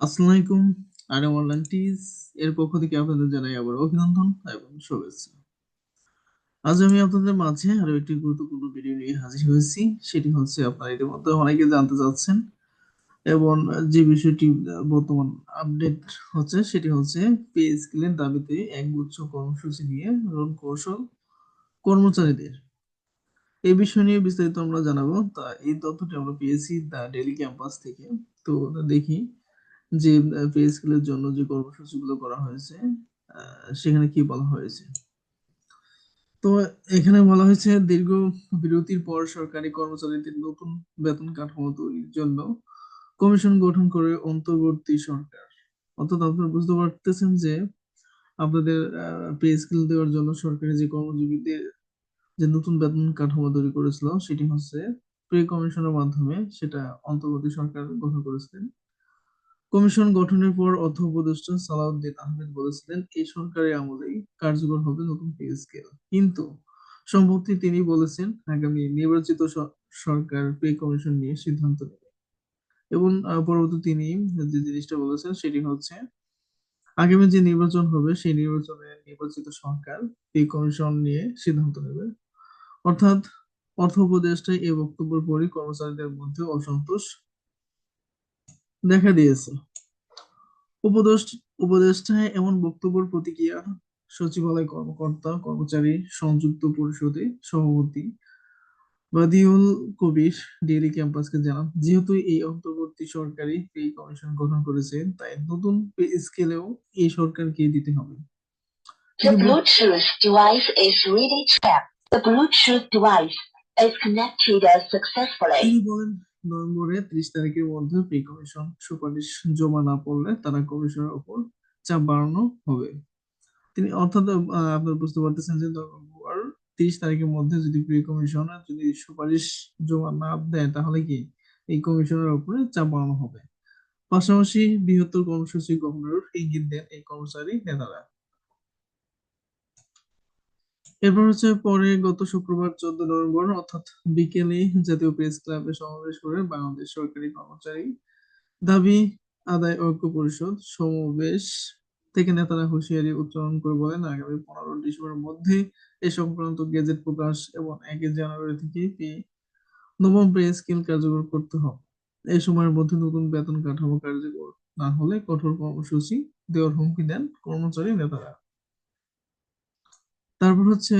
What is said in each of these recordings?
আসসালামু আলাইকুম RM online টিজ। এর পক্ষ থেকে আপনাদের জানাই আবার অভিনন্দন এবং শুভেচ্ছা। আজ আমি আপনাদের মাঝে আরও একটি গুরুত্বপূর্ণ ভিডিও নিয়ে হাজির হয়েছি। সেটি হচ্ছে আপনারা ইতিমধ্যে অনেকে জানতে চাচ্ছেন এবং যে বিষয়টি বর্তমান আপডেট হচ্ছে, সেটি হচ্ছে পে স্কেলের দাবিতে একগুচ্ছ কর্মসূচি নিয়ে রণ কৌশল কর্মচারীদের। এই বিষয় নিয়ে বিস্তারিত আমরা জানাব। তা এই তথ্যটি আমরা পেয়েছি দ্য ডেলি ক্যাম্পাস থেকে। তো দেখি যে পে স্কেলের জন্য যে কর্মসূচিগুলো করা হয়েছে সেখানে কি বলা হয়েছে? তো এখানে বলা হয়েছে দীর্ঘ বিরতির পর সরকারি কর্মচারীদের নতুন বেতন কাঠামো তৈরির জন্য কমিশন গঠন করে অন্তর্বর্তী সরকার। অর্থাৎ আপনারা বুঝতে পারতেছেন যে, আপনাদের পে স্কেল দেওয়ার জন্য সরকারি যে কর্মজীবীদের যে নতুন বেতন কাঠামো তৈরি করেছিল, সেটি হচ্ছে প্রে কমিশনের মাধ্যমে সেটা অন্তর্বর্তী সরকার গঠন করেছিলেন। কমিশন গঠনের পর অর্থ উপদেষ্টা সালাউদ্দিন আহমেদ বলেছিলেন, এই সরকারের আমলেই কার্যকর হবে নতুন পে স্কেল কিন্তু সম্প্রতি তিনি বলেছেন, আগামী নির্বাচিত সরকার পে কমিশন নিয়ে সিদ্ধান্ত নেবে। এবং পরবর্তী তিনি যে জিনিসটা বলেছেন সেটি হচ্ছে, আগামী যে নির্বাচন হবে, সেই নির্বাচনে নির্বাচিত সরকার পে কমিশন নিয়ে সিদ্ধান্ত নেবে। অর্থাৎ অর্থ উপদেষ্টা এই বক্তব্যের পরই কর্মচারীদের মধ্যে অসন্তোষ দেখা দিয়েছে উপদেষ্টা উপদেষ্টায় এমন বক্তব্যের প্রতিক্রিয়া সচিবালয় কর্মকর্তা কর্মচারী সংযুক্ত পরিষদে সভাপতি বাদিউল কবির ডেইলি ক্যাম্পাসকে জানান যেহেতু এই অন্তর্বর্তী সরকারি পে কমিশন গঠন করেছে তাই নতুন পে স্কেলেও এই সরকারকে দিতে হবে The Bluetooth device is to pair. The Bluetooth device is connected successfully. তিনি বলেন নভেম্বরের ত্রিশ তারিখের মধ্যে পে কমিশন সুপারিশ জমা না পড়লে তারা কমিশনের উপর চাপ বাড়ানো হবে। তিনি অর্থাৎ আপনারা বুঝতে পারতেছেন যে নভেম্বর তিরিশ তারিখের মধ্যে যদি প্রি কমিশনার যদি সুপারিশ জমা না দেয়, তাহলে কি এই কমিশনের উপরে চাপ বাড়ানো হবে? পাশাপাশি বৃহত্তর কর্মসূচি গ্রহণের ইঙ্গিত দেন এই কর্মচারী নেতারা। এরপর হচ্ছে পরে গত শুক্রবার চোদ্দ নভেম্বর, অর্থাৎ বিকেলে জাতীয় প্রেস ক্লাবে সমাবেশ করে বাংলাদেশ সরকারি কর্মচারী দাবি আদায় ঐক্য পরিষদ সমাবেশ থেকে নেতারা হুঁশিয়ারি উচ্চারণ করে বলেন, আগামী পনেরো ডিসেম্বরের মধ্যে এ সংক্রান্ত গেজেট প্রকাশ এবং একই জানুয়ারি থেকে নবম পে স্কেল কার্যকর করতে হবে। এই সময়ের মধ্যে নতুন বেতন কাঠামো কার্যকর না হলে কঠোর কর্মসূচি দেওয়ার হুমকি দেন কর্মচারী নেতারা। তারপর হচ্ছে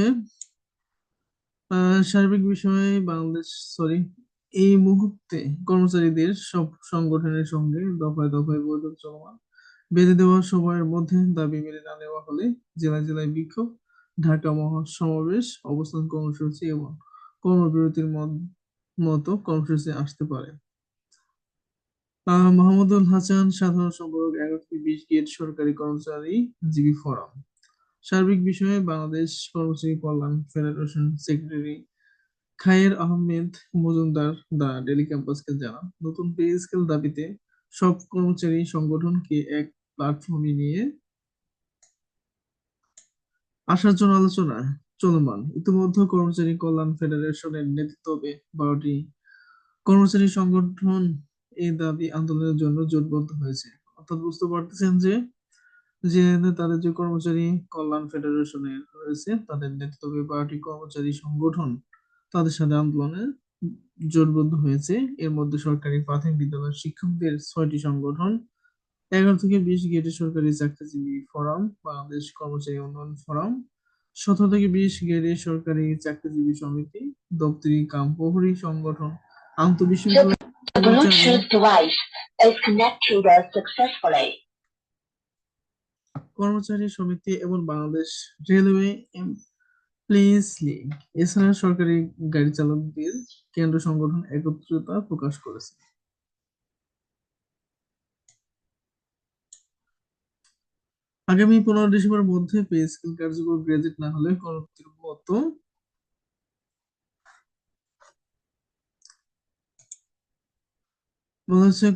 সার্বিক বিষয়ে বাংলাদেশ সরি এই মুহূর্তে কর্মচারীদের সব সংগঠনের সঙ্গে দফায় দফায় বৈঠক চলমান। বেঁধে দেওয়া সময়ের মধ্যে দাবি মেনে না নেওয়া হলে জেলায় জেলায় বিক্ষোভ, ঢাকা মহাসমাবেশ, অবস্থান কর্মসূচি এবং কর্মবিরতির মত- কর্মসূচি আসতে পারে। আহ, মাহমুদুল হাসান, সাধারণ সম্পাদক এগারো থেকে বিশ গেট সরকারি কর্মচারী, জীবী ফোরাম। সার্বিক বিষয়ে বাংলাদেশ কর্মচারী কল্যাণ federation secretary Khayer Ahmed Majumdar the daily ক্যাম্পাসকে জানান, নতুন পে স্কেল দাবিতে সব কর্মচারী সংগঠনকে এক প্ল্যাটফর্মে নিয়ে আসার জন্য আলোচনা চলমান। ইতিমধ্যে কর্মচারী কল্যাণ ফেডারেশনের নেতৃত্বে বারোটি কর্মচারী সংগঠন। এই দাবি আন্দোলনের জন্য জোটবদ্ধ হয়েছে। অর্থাৎ বুঝতে পারতেছেন যে যে তাদের যে কর্মচারী কল্যাণ ফেডারেশনের রয়েছে, তাদের নেতৃত্বে বারোটি কর্মচারী সংগঠন তাদের সাথে আন্দোলনে জোটবদ্ধ হয়েছে। এর মধ্যে সরকারি প্রাথমিক বিদ্যালয়ের শিক্ষকদের ছয়টি সংগঠন, এগারো থেকে বিশ গেটে সরকারি চাকরিজীবী ফোরাম, বাংলাদেশ কর্মচারী উন্নয়ন ফোরাম, সতেরো থেকে বিশ গেটে সরকারি চাকরিজীবী সমিতি, দপ্তরি কাম প্রহরী সংগঠন, আন্তঃবিশ্ববিদ্যালয় The Bluetooth device is connected successfully. কর্মচারী সমিতি এবং বাংলাদেশ রেলওয়ে এমপ্লয়িজ লীগ। এছাড়া সরকারি গাড়ি চালকদের কেন্দ্র সংগঠন একত্রিততা প্রকাশ করেছে। আগামী পনেরো ডিসেম্বর মধ্যে পে স্কেল কার্যকর গ্রেজেট না হলে মতো বলা হচ্ছে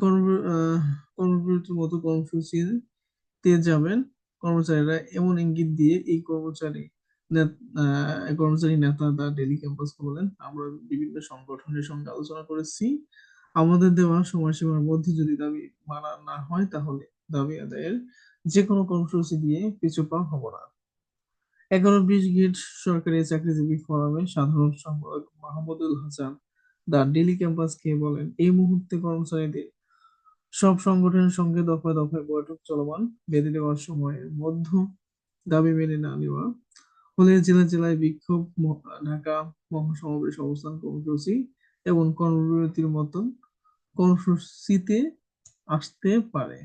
কর্মবিরতির মতো কর্মসূচিতে যাবেন। কর্মচারীরা এমন ইঙ্গিত দিয়ে এই কর্মচারী কর্মচারী নেতা দা ডেলি ক্যাম্পাস বলেন, আমরা বিভিন্ন সংগঠনের সঙ্গে আলোচনা করেছি। আমাদের দেওয়া সময়সীমার মধ্যে যদি দাবি মানা না হয়, তাহলে দাবি আদায়ের যে কোনো কর্মসূচি দিয়ে পিছু পা হব না। এগারো বিশ গেট সরকারি চাকরিজীবী ফোরামে সাধারণ সম্পাদক মাহমুদুল হাসান দা ডেলি ক্যাম্পাসকে বলেন, এই মুহূর্তে কর্মচারীদের সব সংগঠনের সঙ্গে দফায় দফায় বৈঠক চলমান। বেঁধে দেওয়ার সময়ের মধ্য দাবি মেনে না নেওয়া হলে জেলা জেলায় বিক্ষোভ ঢাকা মহাসমাবেশ অবস্থান কর্মসূচি এবং কর্মবিরতির মতন কর্মসূচিতে আসতে পারে।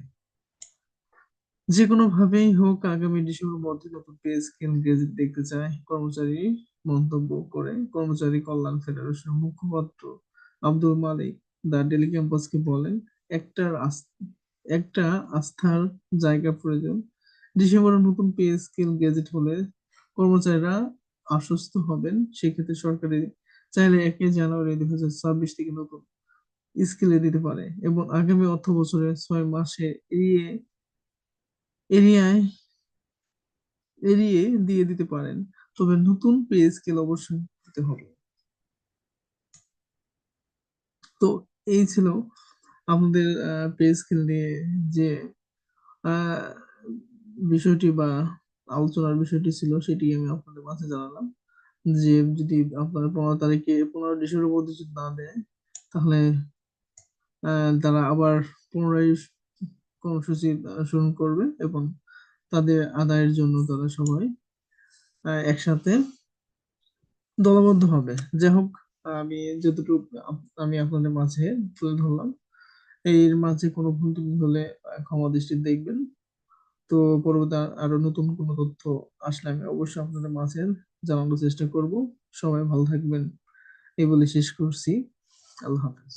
যে কোনো ভাবেই হোক, আগামী ডিসেম্বর মধ্যে নতুন পে স্কেল গেজেট দেখতে চায়। কর্মচারী মন্তব্য করে কর্মচারী কল্যাণ ফেডারেশনের মুখপাত্র আব্দুল মালিক দা ডেলি ক্যাম্পাসকে বলেন একটা একটা আস্থার জায়গা প্রয়োজন। ডিসেম্বরে নতুন পে স্কেল গেজেট হলে কর্মচারীরা আশ্বস্ত হবেন, সেক্ষেত্রে সরকারি চাইলে একই জানুয়ারি দুই হাজার ছাব্বিশ থেকে নতুন স্কেলে দিতে পারে এবং আগামী অর্থ বছরে ছয় মাসে এড়িয়ে এরিয়ায় এড়িয়ে দিয়ে দিতে পারেন। তবে নতুন পে স্কেল অবশ্যই দিতে হবে। তো এই ছিল আমাদের পে স্কেল নিয়ে যে বিষয়টি বা আলোচনার বিষয়টি ছিল সেটি আমি আপনাদের মাঝে জানালাম। যে যদি আপনারা পনেরো তারিখে পনেরো ডিসেম্বর যদি না দেয়, তাহলে তারা আবার পুনরায় কর্মসূচি শুরু করবে এবং তাদের আদায়ের জন্য তারা সবাই একসাথে দলবদ্ধ হবে। যাই হোক, আমি যতটুকু, আমি আপনাদের মাঝে তুলে ধরলাম। এর মাঝে কোনো ভুল ত্রুটি হলে ক্ষমা দৃষ্টি দেখবেন। তো পরবর্তী আরও নতুন কোনো তথ্য আসলে আমি অবশ্যই আপনাদের মাঝে জানানোর চেষ্টা করব। সবাই ভালো থাকবেন। এই বলে শেষ করছি। আল্লাহ হাফেজ।